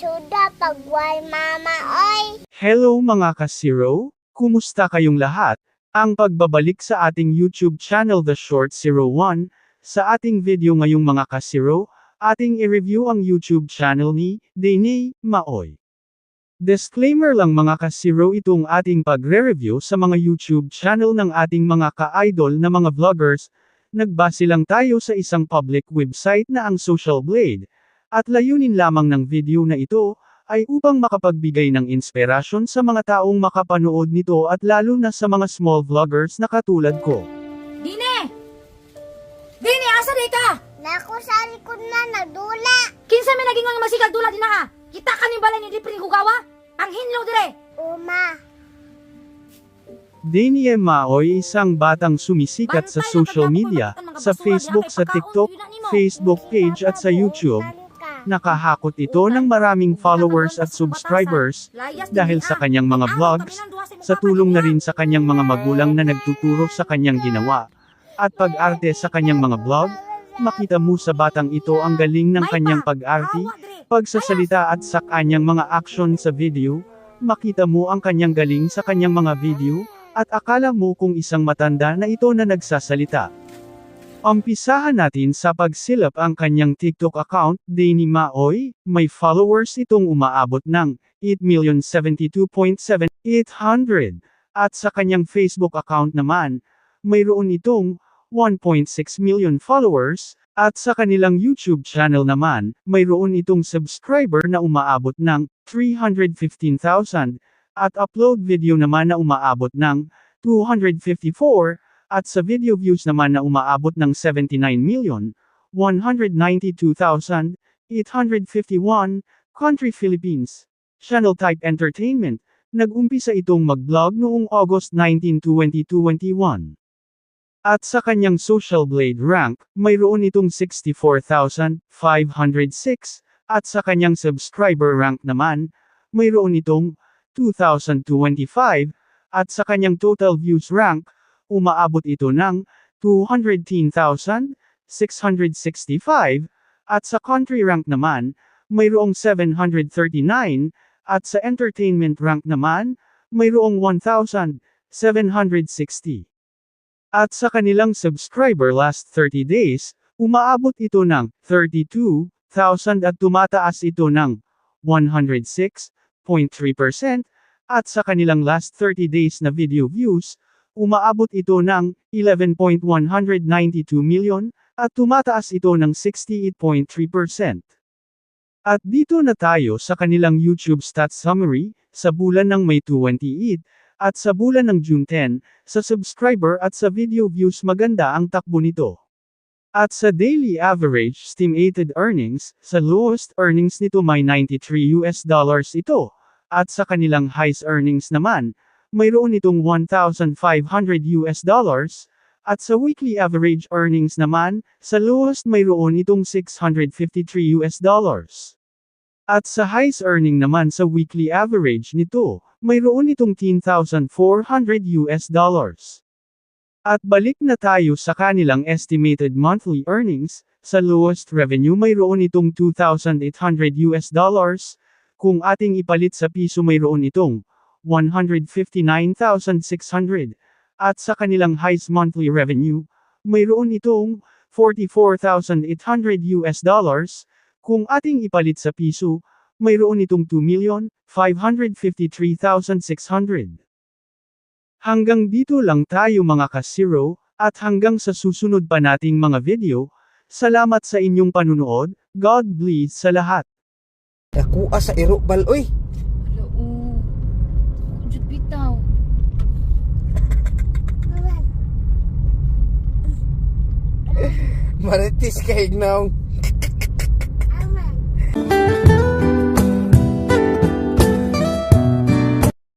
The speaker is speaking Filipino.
Agway mama oy. Hello mga ka-Zero, kumusta kayong lahat? Ang pagbabalik sa ating YouTube channel The Short Zero One, sa ating video ngayong mga ka-Zero, ating i-review ang YouTube channel ni Dene Maoy. Disclaimer lang mga ka-Zero itong ating pagre-review sa mga YouTube channel ng ating mga ka-idol na mga vloggers, nagbase lang tayo sa isang public website na ang Social Blade, at layunin lamang ng video na ito, ay upang makapagbigay ng inspirasyon sa mga taong makapanood nito at lalo na sa mga small vloggers na katulad ko. Dine! Dine, asa ka? Nako sa likod na nagdula. Kinsa may naging mga masigag dula din na ha? Kita ka ni balay ni Dipring Hugawa? Ang hinlo dire! Uma. Danie Maoy isang batang sumisikat sa social media, sa Facebook, sa TikTok, Facebook page at sa YouTube. Nakahakot ito ng maraming followers at subscribers, dahil sa kanyang mga vlogs, sa tulong na rin sa kanyang mga magulang na nagtuturo sa kanyang ginawa. At pag-arte sa kanyang mga vlog, makita mo sa batang ito ang galing ng kanyang pag-arte, pagsasalita at sa kanyang mga action sa video, makita mo ang kanyang galing sa kanyang mga video, at akala mo kung isang matanda na ito na nagsasalita. Umpisahan natin sa pagsilap ang kanyang TikTok account, Danny Maoy, may followers itong umaabot ng 8,072,7800, at sa kanyang Facebook account naman, mayroon itong 1.6 million followers, at sa kanilang YouTube channel naman, mayroon itong subscriber na umaabot ng 315,000, at upload video naman na umaabot ng 254, at sa video views naman na umaabot ng 79 million, 192,851, Country Philippines. Channel Type Entertainment, nag-umpisa itong mag-vlog noong August 19, 2021. At sa kanyang Social Blade rank, mayroon itong 64,506, at sa kanyang subscriber rank naman, mayroon itong 2,025, at sa kanyang total views rank, umaabot ito ng 210,665, at sa country rank naman, mayroong 739, at sa entertainment rank naman, mayroong 1,760. At sa kanilang subscriber last 30 days, umaabot ito ng 32,000 at tumataas ito ng 106.3%, at sa kanilang last 30 days na video views, umaabot ito ng 11.192 million, at tumataas ito ng 68.3%. At dito na tayo sa kanilang YouTube stats summary, sa bulan ng May 28, at sa bulan ng June 10, sa subscriber at sa video views maganda ang takbo nito. At sa daily average estimated earnings, sa lowest earnings nito may 93 US dollars ito, at sa kanilang highest earnings naman, mayroon itong 1,500 US dollars, at sa weekly average earnings naman, sa lowest mayroon itong 653 US dollars. At sa highest earning naman sa weekly average nito, mayroon itong 10,400 US dollars. At balik na tayo sa kanilang estimated monthly earnings, sa lowest revenue mayroon itong 2,800 US dollars, kung ating ipalit sa piso mayroon itong 159,600, at sa kanilang highest monthly revenue, mayroon itong 44,800 US dollars, kung ating ipalit sa piso, mayroon itong 2,553,600. Hanggang dito lang tayo mga ka-zero, at hanggang sa susunod pa nating mga video, salamat sa inyong panunood, God bless sa lahat. Nakuha sa irokbal, oy. Maar het is não nou.